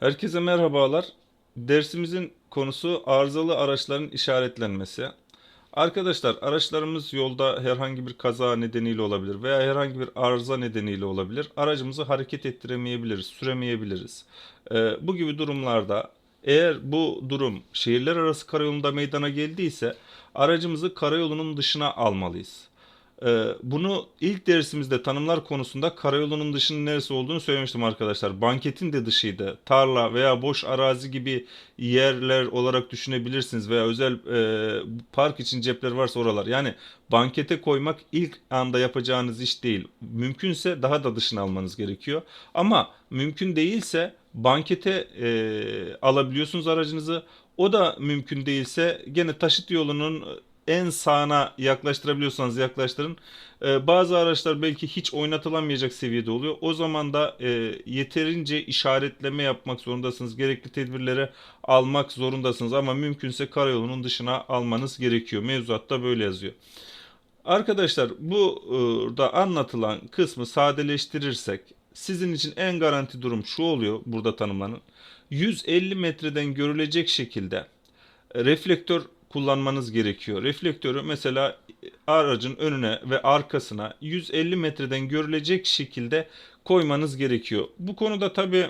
Herkese merhabalar. Dersimizin konusu arızalı araçların işaretlenmesi. Arkadaşlar araçlarımız yolda herhangi bir kaza nedeniyle olabilir veya herhangi bir arıza nedeniyle olabilir. Aracımızı hareket ettiremeyebiliriz, süremeyebiliriz. Ee, bu gibi durumlarda eğer bu durum şehirler arası karayolunda meydana geldiyse aracımızı karayolunun dışına almalıyız. Ee, bunu ilk dersimizde tanımlar konusunda karayolunun dışının neresi olduğunu söylemiştim arkadaşlar. Banketin de dışıydı. Tarla veya boş arazi gibi yerler olarak düşünebilirsiniz veya özel e, park için cepler varsa oralar. Yani bankete koymak ilk anda yapacağınız iş değil. Mümkünse daha da dışına almanız gerekiyor. Ama mümkün değilse bankete e, alabiliyorsunuz aracınızı. O da mümkün değilse gene taşıt yolunun en sağına yaklaştırabiliyorsanız yaklaştırın. Ee, bazı araçlar belki hiç oynatılamayacak seviyede oluyor. O zaman da e, yeterince işaretleme yapmak zorundasınız. Gerekli tedbirleri almak zorundasınız ama mümkünse karayolunun dışına almanız gerekiyor. Mevzuatta böyle yazıyor. Arkadaşlar bu e, da anlatılan kısmı sadeleştirirsek sizin için en garanti durum şu oluyor burada tanımlanan. 150 metreden görülecek şekilde reflektör kullanmanız gerekiyor. Reflektörü mesela aracın önüne ve arkasına 150 metreden görülecek şekilde koymanız gerekiyor. Bu konuda tabii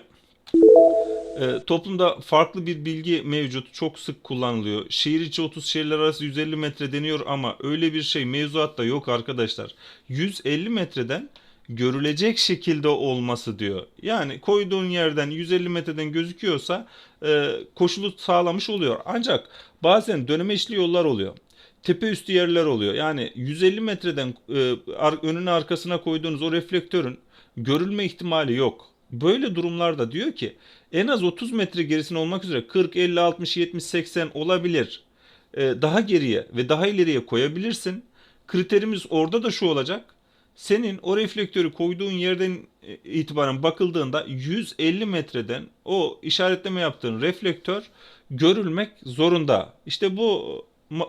e, toplumda farklı bir bilgi mevcut. Çok sık kullanılıyor. Şehir içi 30 şehirler arası 150 metre deniyor ama öyle bir şey mevzuatta yok arkadaşlar. 150 metreden görülecek şekilde olması diyor. Yani koyduğun yerden 150 metreden gözüküyorsa e, koşulu sağlamış oluyor. Ancak bazen dönemeçli yollar oluyor. Tepe üstü yerler oluyor. Yani 150 metreden e, önüne arkasına koyduğunuz o reflektörün görülme ihtimali yok. Böyle durumlarda diyor ki en az 30 metre gerisine olmak üzere 40, 50, 60, 70, 80 olabilir. E, daha geriye ve daha ileriye koyabilirsin. Kriterimiz orada da şu olacak. Senin o reflektörü koyduğun yerden e, itibaren bakıldığında 150 metreden o işaretleme yaptığın reflektör görülmek zorunda. İşte bu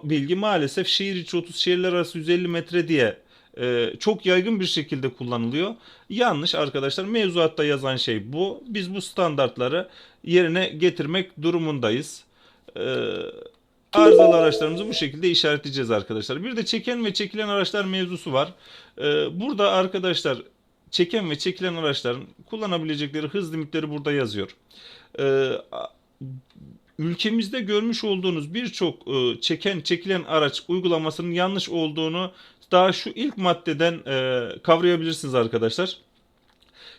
bilgi maalesef şehir içi 30 şehirler arası 150 metre diye e, çok yaygın bir şekilde kullanılıyor. Yanlış arkadaşlar. Mevzuatta yazan şey bu. Biz bu standartları yerine getirmek durumundayız. E, arızalı araçlarımızı bu şekilde işaretleyeceğiz arkadaşlar. Bir de çeken ve çekilen araçlar mevzusu var. E, burada arkadaşlar çeken ve çekilen araçların kullanabilecekleri hız limitleri burada yazıyor. E, ülkemizde görmüş olduğunuz birçok e, çeken çekilen araç uygulamasının yanlış olduğunu daha şu ilk maddeden e, kavrayabilirsiniz arkadaşlar.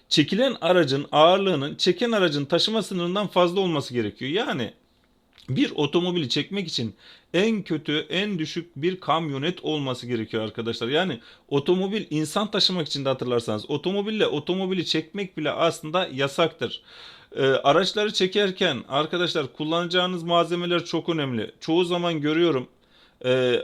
Çekilen aracın ağırlığının çeken aracın taşıma sınırından fazla olması gerekiyor. Yani bir otomobili çekmek için en kötü, en düşük bir kamyonet olması gerekiyor arkadaşlar. Yani otomobil insan taşımak için de hatırlarsanız otomobille otomobili çekmek bile aslında yasaktır. Ee, araçları çekerken arkadaşlar kullanacağınız malzemeler çok önemli. Çoğu zaman görüyorum e,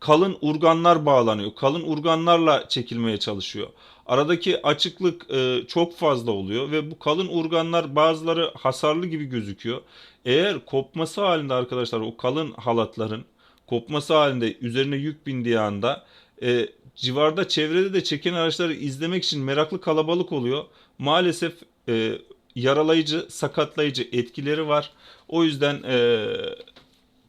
kalın urganlar bağlanıyor. Kalın urganlarla çekilmeye çalışıyor. Aradaki açıklık e, çok fazla oluyor ve bu kalın urganlar bazıları hasarlı gibi gözüküyor. Eğer kopması halinde arkadaşlar o kalın halatların kopması halinde üzerine yük bindiği anda e, civarda çevrede de çeken araçları izlemek için meraklı kalabalık oluyor. Maalesef e, yaralayıcı, sakatlayıcı etkileri var. O yüzden e,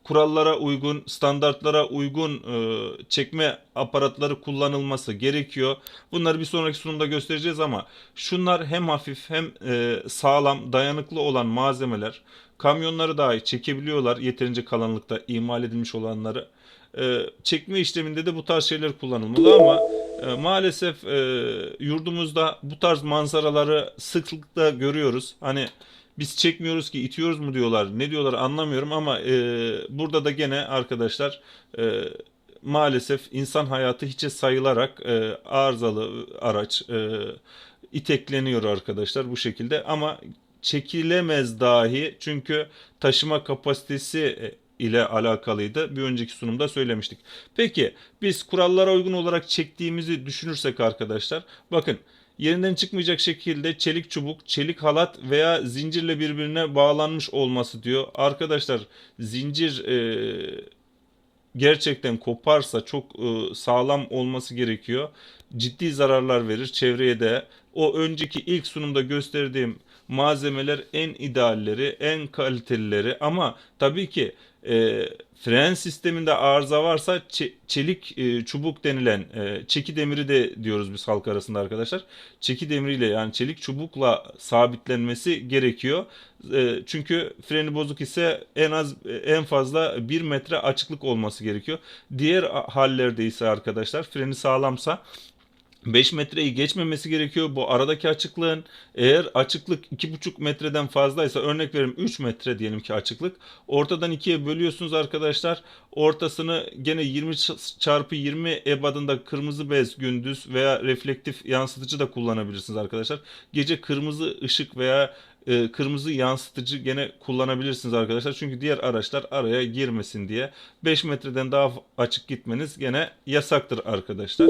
kurallara uygun, standartlara uygun e, çekme aparatları kullanılması gerekiyor. Bunları bir sonraki sunumda göstereceğiz ama şunlar hem hafif hem e, sağlam, dayanıklı olan malzemeler. Kamyonları dahi çekebiliyorlar yeterince kalınlıkta imal edilmiş olanları. E, çekme işleminde de bu tarz şeyler kullanılmalı ama e, maalesef e, yurdumuzda bu tarz manzaraları sıklıkla görüyoruz. Hani biz çekmiyoruz ki itiyoruz mu diyorlar. Ne diyorlar anlamıyorum ama e, burada da gene arkadaşlar e, maalesef insan hayatı hiçe sayılarak e, arızalı araç e, itekleniyor arkadaşlar bu şekilde ama çekilemez dahi çünkü taşıma kapasitesi e, ile alakalıydı. Bir önceki sunumda söylemiştik. Peki biz kurallara uygun olarak çektiğimizi düşünürsek arkadaşlar bakın yerinden çıkmayacak şekilde çelik çubuk, çelik halat veya zincirle birbirine bağlanmış olması diyor. Arkadaşlar zincir e, gerçekten koparsa çok e, sağlam olması gerekiyor. Ciddi zararlar verir çevreye de. O önceki ilk sunumda gösterdiğim malzemeler en idealleri, en kalitelileri ama tabii ki e, fren sisteminde arıza varsa çe- çelik e, çubuk denilen e, çeki demiri de diyoruz biz halk arasında arkadaşlar. Çeki demiriyle yani çelik çubukla sabitlenmesi gerekiyor. E, çünkü freni bozuk ise en az en fazla bir metre açıklık olması gerekiyor. Diğer hallerde ise arkadaşlar freni sağlamsa 5 metreyi geçmemesi gerekiyor. Bu aradaki açıklığın eğer açıklık 2,5 metreden fazlaysa örnek verim 3 metre diyelim ki açıklık. Ortadan ikiye bölüyorsunuz arkadaşlar. Ortasını gene 20 çarpı 20 ebadında kırmızı bez gündüz veya reflektif yansıtıcı da kullanabilirsiniz arkadaşlar. Gece kırmızı ışık veya e, kırmızı yansıtıcı gene kullanabilirsiniz arkadaşlar. Çünkü diğer araçlar araya girmesin diye 5 metreden daha açık gitmeniz gene yasaktır arkadaşlar.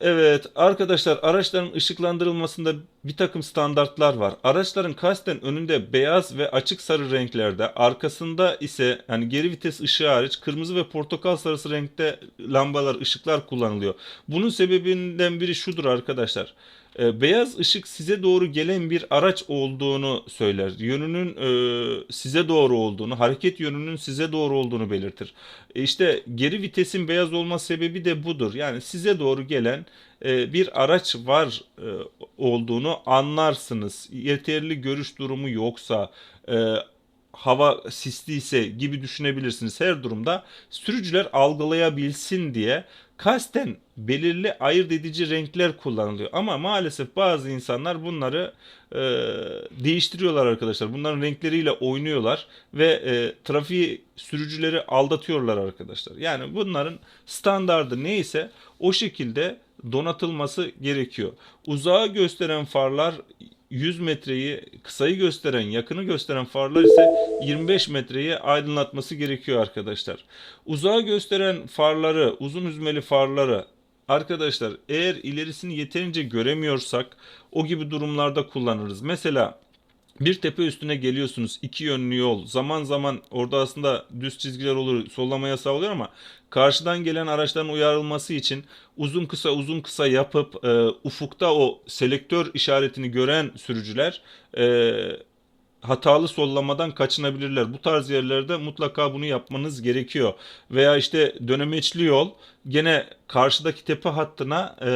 Evet arkadaşlar araçların ışıklandırılmasında bir takım standartlar var. Araçların kasten önünde beyaz ve açık sarı renklerde, arkasında ise yani geri vites ışığı hariç kırmızı ve portakal sarısı renkte lambalar, ışıklar kullanılıyor. Bunun sebebinden biri şudur arkadaşlar. E, beyaz ışık size doğru gelen bir araç olduğunu söyler. Yönünün e, size doğru olduğunu, hareket yönünün size doğru olduğunu belirtir. E, işte geri vitesin beyaz olma sebebi de budur. Yani size doğru gelen e, bir araç var e, olduğunu anlarsınız. Yeterli görüş durumu yoksa, e, hava sisliyse gibi düşünebilirsiniz. Her durumda sürücüler algılayabilsin diye kasten belirli ayırt edici renkler kullanılıyor. Ama maalesef bazı insanlar bunları e, değiştiriyorlar arkadaşlar. Bunların renkleriyle oynuyorlar ve e, trafiği sürücüleri aldatıyorlar arkadaşlar. Yani bunların standardı neyse o şekilde donatılması gerekiyor. Uzağı gösteren farlar 100 metreyi kısayı gösteren, yakını gösteren farlar ise 25 metreyi aydınlatması gerekiyor arkadaşlar. Uzağı gösteren farları, uzun hüzmeli farları arkadaşlar eğer ilerisini yeterince göremiyorsak o gibi durumlarda kullanırız. Mesela bir tepe üstüne geliyorsunuz. iki yönlü yol. Zaman zaman orada aslında düz çizgiler olur. Sollamaya sağlıyor ama karşıdan gelen araçların uyarılması için uzun kısa uzun kısa yapıp e, ufukta o selektör işaretini gören sürücüler e, hatalı sollamadan kaçınabilirler. Bu tarz yerlerde mutlaka bunu yapmanız gerekiyor. Veya işte dönemeçli yol gene karşıdaki tepe hattına e,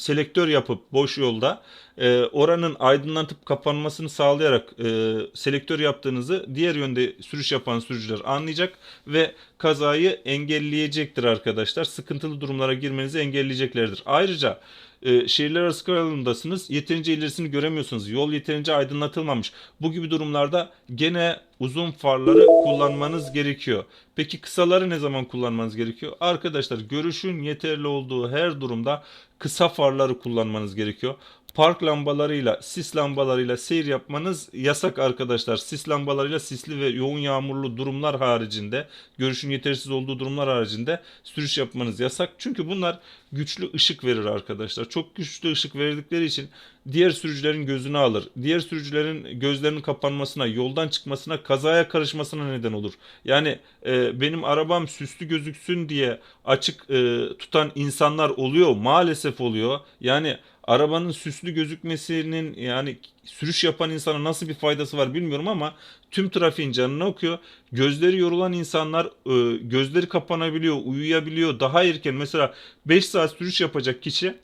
selektör yapıp boş yolda e, oranın aydınlatıp kapanmasını sağlayarak e, selektör yaptığınızı diğer yönde sürüş yapan sürücüler anlayacak ve kazayı engelleyecektir arkadaşlar. Sıkıntılı durumlara girmenizi engelleyeceklerdir. Ayrıca e, şehirler arası karayolundasınız. Yeterince ilerisini göremiyorsunuz. Yol yeterince aydınlatılmamış. Bu gibi durumlarda gene uzun farları kullanmanız gerekiyor. Peki kısaları ne zaman kullanmanız gerekiyor? Arkadaşlar görüşün yeterli olduğu her durumda kısa farları kullanmanız gerekiyor park lambalarıyla, sis lambalarıyla seyir yapmanız yasak arkadaşlar. Sis lambalarıyla sisli ve yoğun yağmurlu durumlar haricinde, görüşün yetersiz olduğu durumlar haricinde sürüş yapmanız yasak. Çünkü bunlar güçlü ışık verir arkadaşlar. Çok güçlü ışık verdikleri için diğer sürücülerin gözünü alır. Diğer sürücülerin gözlerinin kapanmasına, yoldan çıkmasına, kazaya karışmasına neden olur. Yani e, benim arabam süslü gözüksün diye açık e, tutan insanlar oluyor. Maalesef oluyor. Yani arabanın süslü gözükmesinin yani sürüş yapan insana nasıl bir faydası var bilmiyorum ama tüm trafiğin canını okuyor. Gözleri yorulan insanlar e, gözleri kapanabiliyor, uyuyabiliyor. Daha erken mesela 5 saat sürüş yapacak kişi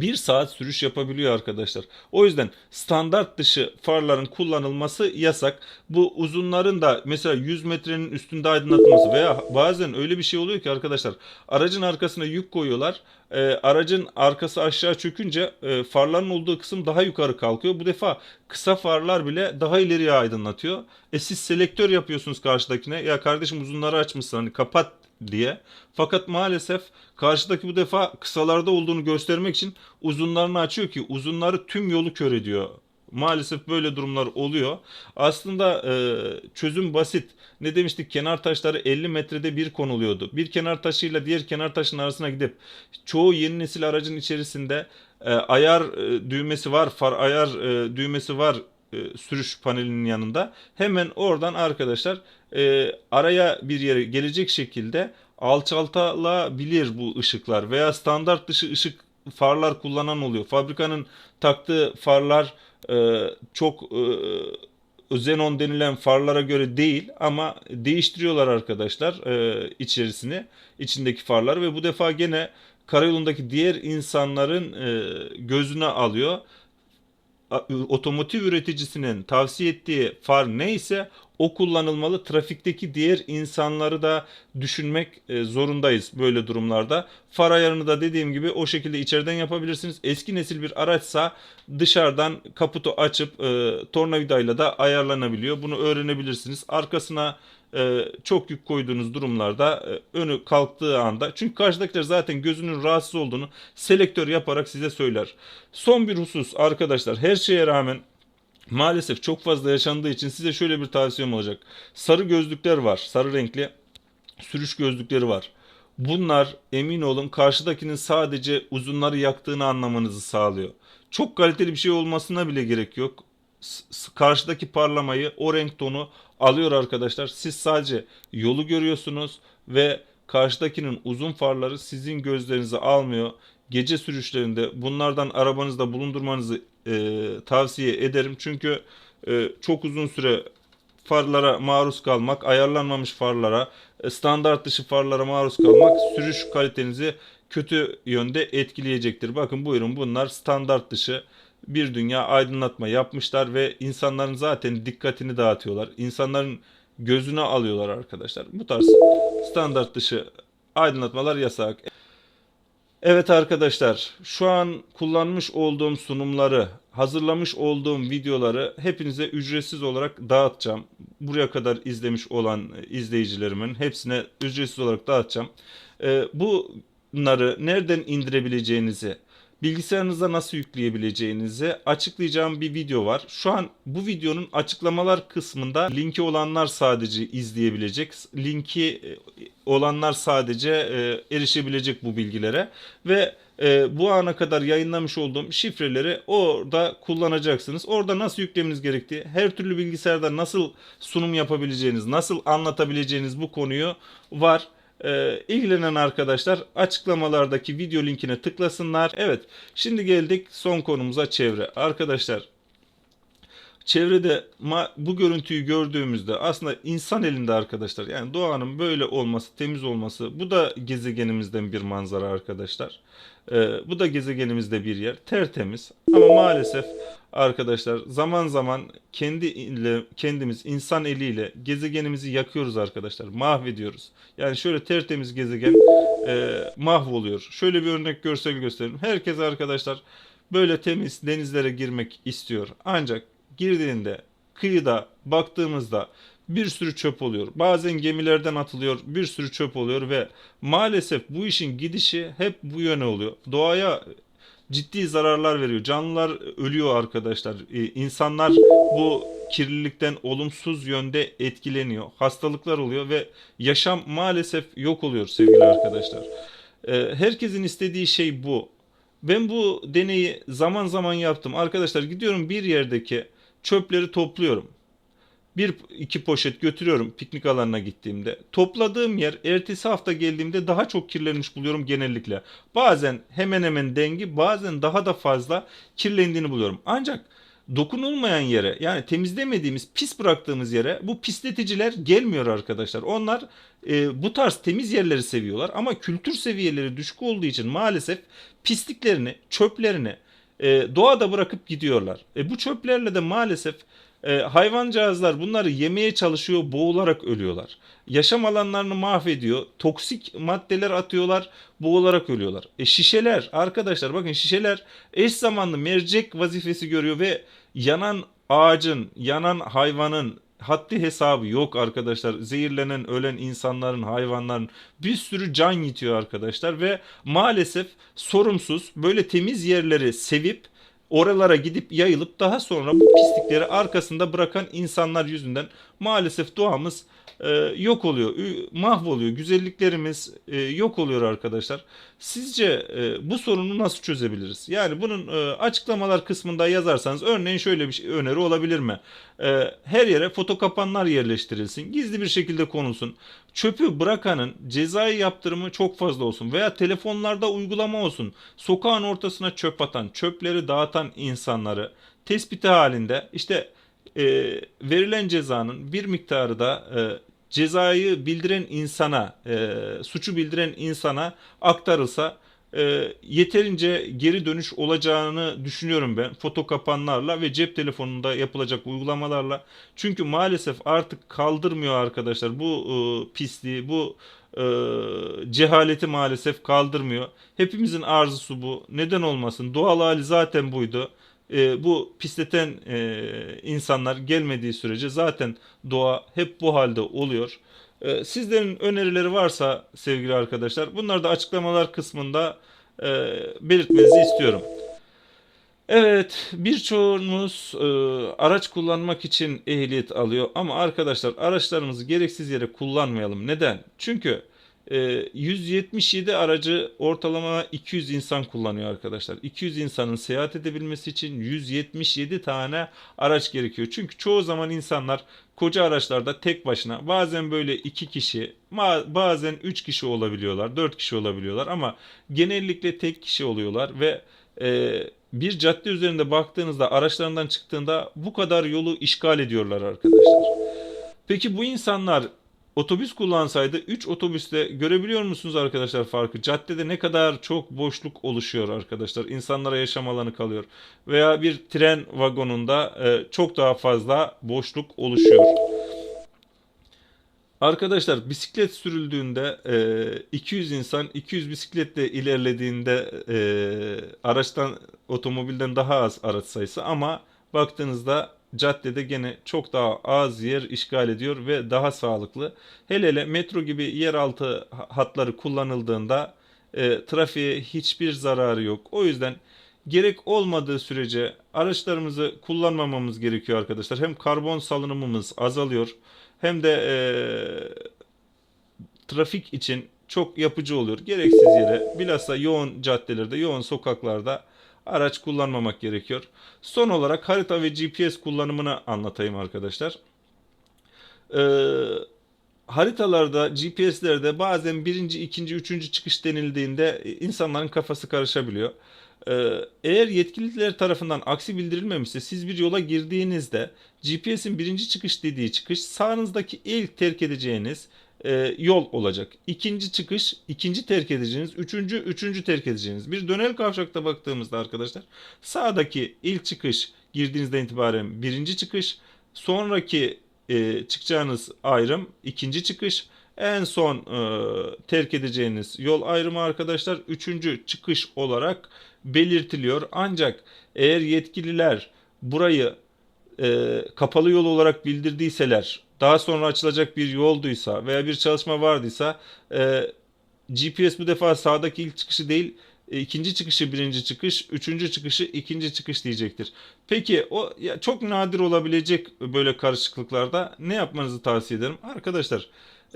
1 saat sürüş yapabiliyor arkadaşlar. O yüzden standart dışı farların kullanılması yasak. Bu uzunların da mesela 100 metrenin üstünde aydınlatılması veya bazen öyle bir şey oluyor ki arkadaşlar aracın arkasına yük koyuyorlar. E, aracın arkası aşağı çökünce e, farların olduğu kısım daha yukarı kalkıyor. Bu defa kısa farlar bile daha ileriye aydınlatıyor. E siz selektör yapıyorsunuz karşıdakine. Ya kardeşim uzunları açmışsın hani kapat diye. Fakat maalesef karşıdaki bu defa kısalarda olduğunu göstermek için uzunlarını açıyor ki uzunları tüm yolu kör ediyor. Maalesef böyle durumlar oluyor. Aslında e, çözüm basit. Ne demiştik? Kenar taşları 50 metrede bir konuluyordu. Bir kenar taşıyla diğer kenar taşın arasına gidip çoğu yeni nesil aracın içerisinde e, ayar e, düğmesi var, far ayar e, düğmesi var e, sürüş panelinin yanında. Hemen oradan arkadaşlar e, araya bir yere gelecek şekilde alçaltılabilir bu ışıklar veya standart dışı ışık farlar kullanan oluyor. Fabrikanın taktığı farlar e, çok e, Xenon denilen farlara göre değil ama değiştiriyorlar arkadaşlar e, içerisini, içindeki farlar ve bu defa gene karayolundaki diğer insanların e, gözüne alıyor. Otomotiv üreticisinin tavsiye ettiği far neyse o kullanılmalı. Trafikteki diğer insanları da düşünmek e, zorundayız böyle durumlarda. Far ayarını da dediğim gibi o şekilde içeriden yapabilirsiniz. Eski nesil bir araçsa dışarıdan kaputu açıp e, tornavidayla da ayarlanabiliyor. Bunu öğrenebilirsiniz. Arkasına çok yük koyduğunuz durumlarda e, önü kalktığı anda çünkü karşıdakiler zaten gözünün rahatsız olduğunu selektör yaparak size söyler. Son bir husus arkadaşlar her şeye rağmen maalesef çok fazla yaşandığı için size şöyle bir tavsiyem olacak. Sarı gözlükler var. Sarı renkli sürüş gözlükleri var. Bunlar emin olun karşıdakinin sadece uzunları yaktığını anlamanızı sağlıyor. Çok kaliteli bir şey olmasına bile gerek yok. Karşıdaki parlamayı o renk tonu alıyor arkadaşlar. Siz sadece yolu görüyorsunuz ve karşıdakinin uzun farları sizin gözlerinizi almıyor. Gece sürüşlerinde bunlardan arabanızda bulundurmanızı e, tavsiye ederim. Çünkü e, çok uzun süre farlara maruz kalmak, ayarlanmamış farlara, e, standart dışı farlara maruz kalmak sürüş kalitenizi kötü yönde etkileyecektir. Bakın buyurun bunlar standart dışı bir dünya aydınlatma yapmışlar ve insanların zaten dikkatini dağıtıyorlar. İnsanların gözüne alıyorlar arkadaşlar. Bu tarz standart dışı aydınlatmalar yasak. Evet arkadaşlar, şu an kullanmış olduğum sunumları, hazırlamış olduğum videoları hepinize ücretsiz olarak dağıtacağım. Buraya kadar izlemiş olan izleyicilerimin hepsine ücretsiz olarak dağıtacağım. Ee, bunları nereden indirebileceğinizi, bilgisayarınıza nasıl yükleyebileceğinizi açıklayacağım bir video var. Şu an bu videonun açıklamalar kısmında linki olanlar sadece izleyebilecek. Linki e, olanlar sadece e, erişebilecek bu bilgilere ve e, bu ana kadar yayınlamış olduğum şifreleri orada kullanacaksınız. Orada nasıl yüklemeniz gerektiği, her türlü bilgisayarda nasıl sunum yapabileceğiniz, nasıl anlatabileceğiniz bu konuyu var. E, ilgilenen arkadaşlar açıklamalardaki video linkine tıklasınlar. Evet, şimdi geldik son konumuza çevre. Arkadaşlar çevrede bu görüntüyü gördüğümüzde aslında insan elinde arkadaşlar yani doğanın böyle olması, temiz olması bu da gezegenimizden bir manzara arkadaşlar. Ee, bu da gezegenimizde bir yer. Tertemiz ama maalesef arkadaşlar zaman zaman kendi ile, kendimiz insan eliyle gezegenimizi yakıyoruz arkadaşlar. Mahvediyoruz. Yani şöyle tertemiz gezegen e, mahvoluyor. Şöyle bir örnek görsel göstereyim. Herkes arkadaşlar böyle temiz denizlere girmek istiyor. Ancak girdiğinde kıyıda baktığımızda bir sürü çöp oluyor. Bazen gemilerden atılıyor, bir sürü çöp oluyor ve maalesef bu işin gidişi hep bu yöne oluyor. Doğaya ciddi zararlar veriyor. Canlılar ölüyor arkadaşlar. Ee, insanlar bu kirlilikten olumsuz yönde etkileniyor. Hastalıklar oluyor ve yaşam maalesef yok oluyor sevgili arkadaşlar. Ee, herkesin istediği şey bu. Ben bu deneyi zaman zaman yaptım. Arkadaşlar gidiyorum bir yerdeki çöpleri topluyorum. Bir iki poşet götürüyorum piknik alanına gittiğimde. Topladığım yer ertesi hafta geldiğimde daha çok kirlenmiş buluyorum genellikle. Bazen hemen hemen dengi bazen daha da fazla kirlendiğini buluyorum. Ancak dokunulmayan yere yani temizlemediğimiz pis bıraktığımız yere bu pisleticiler gelmiyor arkadaşlar. Onlar e, bu tarz temiz yerleri seviyorlar ama kültür seviyeleri düşük olduğu için maalesef pisliklerini, çöplerini e, doğada bırakıp gidiyorlar. E, bu çöplerle de maalesef e, hayvancağızlar bunları yemeye çalışıyor, boğularak ölüyorlar. Yaşam alanlarını mahvediyor, toksik maddeler atıyorlar, boğularak ölüyorlar. E, şişeler arkadaşlar bakın şişeler eş zamanlı mercek vazifesi görüyor ve yanan ağacın, yanan hayvanın haddi hesabı yok arkadaşlar. Zehirlenen, ölen insanların, hayvanların bir sürü can yitiyor arkadaşlar ve maalesef sorumsuz böyle temiz yerleri sevip oralara gidip yayılıp daha sonra bu pislikleri arkasında bırakan insanlar yüzünden maalesef doğamız e, yok oluyor, mahvoluyor. Güzelliklerimiz e, yok oluyor arkadaşlar. Sizce e, bu sorunu nasıl çözebiliriz? Yani bunun e, açıklamalar kısmında yazarsanız örneğin şöyle bir şey, öneri olabilir mi? E, her yere foto kapanlar yerleştirilsin. Gizli bir şekilde konulsun. Çöpü bırakanın cezai yaptırımı çok fazla olsun veya telefonlarda uygulama olsun. Sokağın ortasına çöp atan, çöpleri dağıtan insanları tespiti halinde işte e, verilen cezanın bir miktarı da e, cezayı bildiren insana, e, suçu bildiren insana aktarılsa e, yeterince geri dönüş olacağını düşünüyorum ben. Foto kapanlarla ve cep telefonunda yapılacak uygulamalarla. Çünkü maalesef artık kaldırmıyor arkadaşlar bu e, pisliği, bu e, cehaleti maalesef kaldırmıyor. Hepimizin arzusu bu. Neden olmasın? Doğal hali zaten buydu. E, bu pisleten e, insanlar gelmediği sürece zaten doğa hep bu halde oluyor. E, sizlerin önerileri varsa sevgili arkadaşlar bunları da açıklamalar kısmında e, belirtmenizi istiyorum. Evet, birçoğunuz e, araç kullanmak için ehliyet alıyor ama arkadaşlar araçlarımızı gereksiz yere kullanmayalım. Neden? Çünkü 177 aracı ortalama 200 insan kullanıyor arkadaşlar. 200 insanın seyahat edebilmesi için 177 tane araç gerekiyor. Çünkü çoğu zaman insanlar koca araçlarda tek başına bazen böyle 2 kişi bazen 3 kişi olabiliyorlar 4 kişi olabiliyorlar ama genellikle tek kişi oluyorlar ve e, bir cadde üzerinde baktığınızda araçlarından çıktığında bu kadar yolu işgal ediyorlar arkadaşlar. Peki bu insanlar otobüs kullansaydı 3 otobüste görebiliyor musunuz arkadaşlar farkı? Caddede ne kadar çok boşluk oluşuyor arkadaşlar. İnsanlara yaşam alanı kalıyor. Veya bir tren vagonunda e, çok daha fazla boşluk oluşuyor. Arkadaşlar bisiklet sürüldüğünde e, 200 insan 200 bisikletle ilerlediğinde e, araçtan otomobilden daha az araç sayısı ama baktığınızda caddede gene çok daha az yer işgal ediyor ve daha sağlıklı. Hele hele metro gibi yeraltı hatları kullanıldığında e, trafiğe hiçbir zararı yok. O yüzden gerek olmadığı sürece araçlarımızı kullanmamamız gerekiyor arkadaşlar. Hem karbon salınımımız azalıyor hem de e, trafik için çok yapıcı oluyor. Gereksiz yere bilhassa yoğun caddelerde, yoğun sokaklarda araç kullanmamak gerekiyor. Son olarak harita ve GPS kullanımını anlatayım arkadaşlar. Ee, haritalarda, GPS'lerde bazen birinci, ikinci, üçüncü çıkış denildiğinde insanların kafası karışabiliyor. Ee, eğer yetkililer tarafından aksi bildirilmemişse siz bir yola girdiğinizde GPS'in birinci çıkış dediği çıkış sağınızdaki ilk terk edeceğiniz e, yol olacak. İkinci çıkış, ikinci terk edeceğiniz, üçüncü, üçüncü terk edeceğiniz. Bir dönel kavşakta baktığımızda arkadaşlar sağdaki ilk çıkış girdiğinizden itibaren birinci çıkış, sonraki e, çıkacağınız ayrım ikinci çıkış, en son e, terk edeceğiniz yol ayrımı arkadaşlar üçüncü çıkış olarak belirtiliyor. Ancak eğer yetkililer burayı e, kapalı yol olarak bildirdiyseler, daha sonra açılacak bir yolduysa veya bir çalışma vardıysa e, GPS bu defa sağdaki ilk çıkışı değil, e, ikinci çıkışı birinci çıkış, üçüncü çıkışı ikinci çıkış diyecektir. Peki o ya çok nadir olabilecek böyle karışıklıklarda ne yapmanızı tavsiye ederim? Arkadaşlar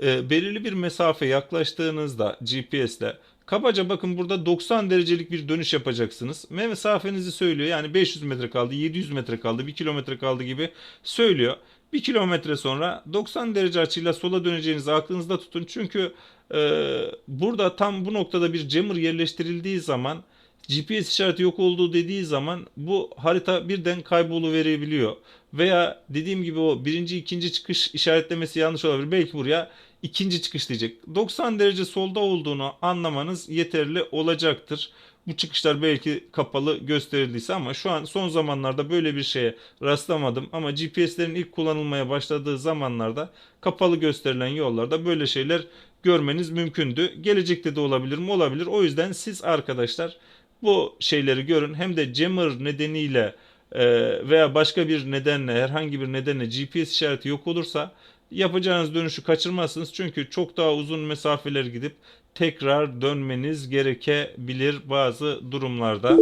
e, belirli bir mesafe yaklaştığınızda GPS'le Kabaca bakın burada 90 derecelik bir dönüş yapacaksınız. Mesafenizi söylüyor. Yani 500 metre kaldı, 700 metre kaldı, 1 kilometre kaldı gibi söylüyor. 1 kilometre sonra 90 derece açıyla sola döneceğinizi aklınızda tutun. Çünkü e, burada tam bu noktada bir jammer yerleştirildiği zaman GPS işareti yok olduğu dediği zaman bu harita birden kayboluverebiliyor. Veya dediğim gibi o birinci ikinci çıkış işaretlemesi yanlış olabilir. Belki buraya ikinci çıkış diyecek. 90 derece solda olduğunu anlamanız yeterli olacaktır. Bu çıkışlar belki kapalı gösterildiyse ama şu an son zamanlarda böyle bir şeye rastlamadım. Ama GPS'lerin ilk kullanılmaya başladığı zamanlarda kapalı gösterilen yollarda böyle şeyler görmeniz mümkündü. Gelecekte de olabilir mi? Olabilir. O yüzden siz arkadaşlar bu şeyleri görün. Hem de jammer nedeniyle e, veya başka bir nedenle herhangi bir nedenle GPS işareti yok olursa yapacağınız dönüşü kaçırmazsınız. Çünkü çok daha uzun mesafeler gidip tekrar dönmeniz gerekebilir bazı durumlarda.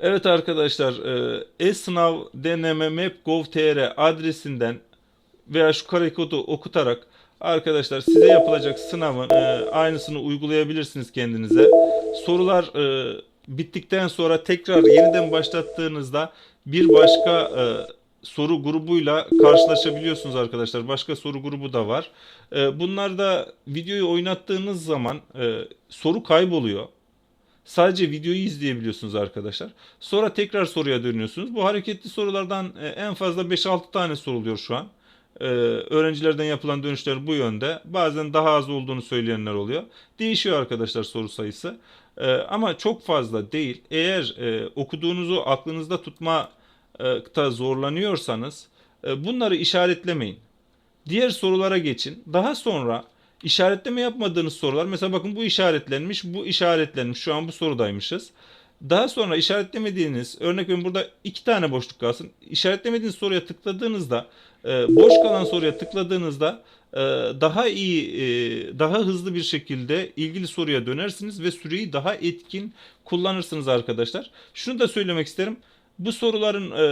Evet arkadaşlar, e, e-sınav deneme map.gov.tr adresinden veya şu kare kodu okutarak arkadaşlar size yapılacak sınavın e, aynısını uygulayabilirsiniz kendinize. Sorular e, bittikten sonra tekrar yeniden başlattığınızda bir başka e, soru grubuyla karşılaşabiliyorsunuz arkadaşlar. Başka soru grubu da var. E, bunlarda videoyu oynattığınız zaman e, soru kayboluyor. Sadece videoyu izleyebiliyorsunuz arkadaşlar. Sonra tekrar soruya dönüyorsunuz. Bu hareketli sorulardan e, en fazla 5-6 tane soruluyor şu an. Ee, öğrencilerden yapılan dönüşler bu yönde. Bazen daha az olduğunu söyleyenler oluyor. Değişiyor arkadaşlar soru sayısı. Ee, ama çok fazla değil. Eğer e, okuduğunuzu aklınızda tutmakta zorlanıyorsanız e, bunları işaretlemeyin. Diğer sorulara geçin. Daha sonra işaretleme yapmadığınız sorular mesela bakın bu işaretlenmiş, bu işaretlenmiş. Şu an bu sorudaymışız. Daha sonra işaretlemediğiniz, örnek veriyorum burada iki tane boşluk kalsın. İşaretlemediğiniz soruya tıkladığınızda, e, boş kalan soruya tıkladığınızda e, daha iyi, e, daha hızlı bir şekilde ilgili soruya dönersiniz ve süreyi daha etkin kullanırsınız arkadaşlar. Şunu da söylemek isterim. Bu soruların e,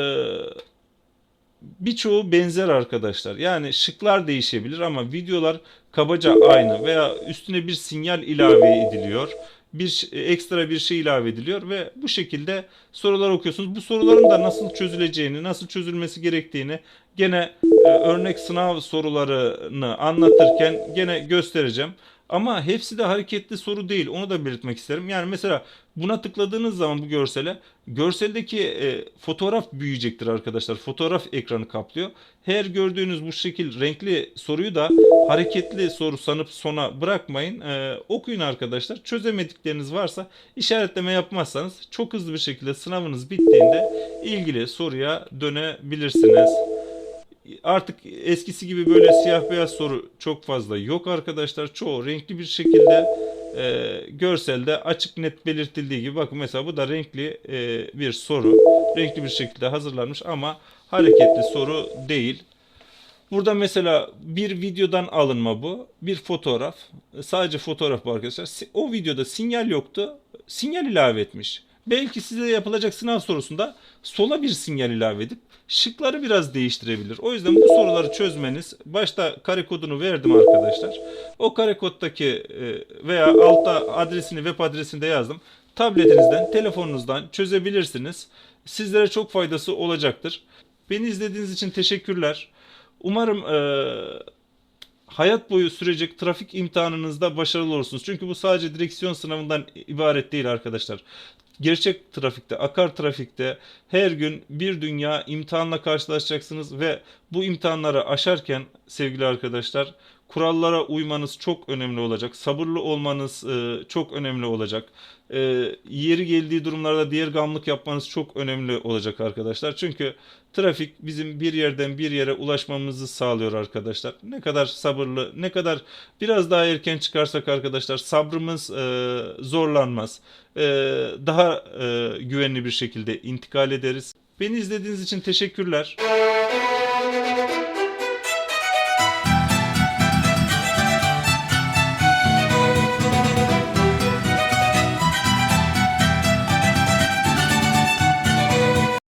birçoğu benzer arkadaşlar. Yani şıklar değişebilir ama videolar kabaca aynı veya üstüne bir sinyal ilave ediliyor. Bir ş- ekstra bir şey ilave ediliyor ve bu şekilde sorular okuyorsunuz. Bu soruların da nasıl çözüleceğini, nasıl çözülmesi gerektiğini gene e, örnek sınav sorularını anlatırken gene göstereceğim. Ama hepsi de hareketli soru değil. Onu da belirtmek isterim. Yani mesela buna tıkladığınız zaman bu görsele görseldeki e, fotoğraf büyüyecektir arkadaşlar. Fotoğraf ekranı kaplıyor. Her gördüğünüz bu şekil renkli soruyu da hareketli soru sanıp sona bırakmayın. E, okuyun arkadaşlar. Çözemedikleriniz varsa işaretleme yapmazsanız çok hızlı bir şekilde sınavınız bittiğinde ilgili soruya dönebilirsiniz. Artık eskisi gibi böyle siyah beyaz soru çok fazla yok arkadaşlar. Çoğu renkli bir şekilde e, görselde açık net belirtildiği gibi bakın mesela bu da renkli e, bir soru. Renkli bir şekilde hazırlanmış ama hareketli soru değil. Burada mesela bir videodan alınma bu. Bir fotoğraf. Sadece fotoğraf bu arkadaşlar. O videoda sinyal yoktu. Sinyal ilave etmiş. Belki size yapılacak sınav sorusunda sola bir sinyal ilave edip şıkları biraz değiştirebilir. O yüzden bu soruları çözmeniz başta kare kodunu verdim arkadaşlar. O kare koddaki e, veya altta adresini web adresini de yazdım. Tabletinizden, telefonunuzdan çözebilirsiniz. Sizlere çok faydası olacaktır. Beni izlediğiniz için teşekkürler. Umarım e, hayat boyu sürecek trafik imtihanınızda başarılı olursunuz. Çünkü bu sadece direksiyon sınavından ibaret değil arkadaşlar. Gerçek trafikte, akar trafikte her gün bir dünya imtihanla karşılaşacaksınız ve bu imtihanları aşarken sevgili arkadaşlar kurallara uymanız çok önemli olacak. Sabırlı olmanız e, çok önemli olacak. E, yeri geldiği durumlarda diğer gamlık yapmanız çok önemli olacak arkadaşlar. Çünkü trafik bizim bir yerden bir yere ulaşmamızı sağlıyor arkadaşlar. Ne kadar sabırlı, ne kadar biraz daha erken çıkarsak arkadaşlar sabrımız e, zorlanmaz. E, daha e, güvenli bir şekilde intikal ederiz. Beni izlediğiniz için teşekkürler.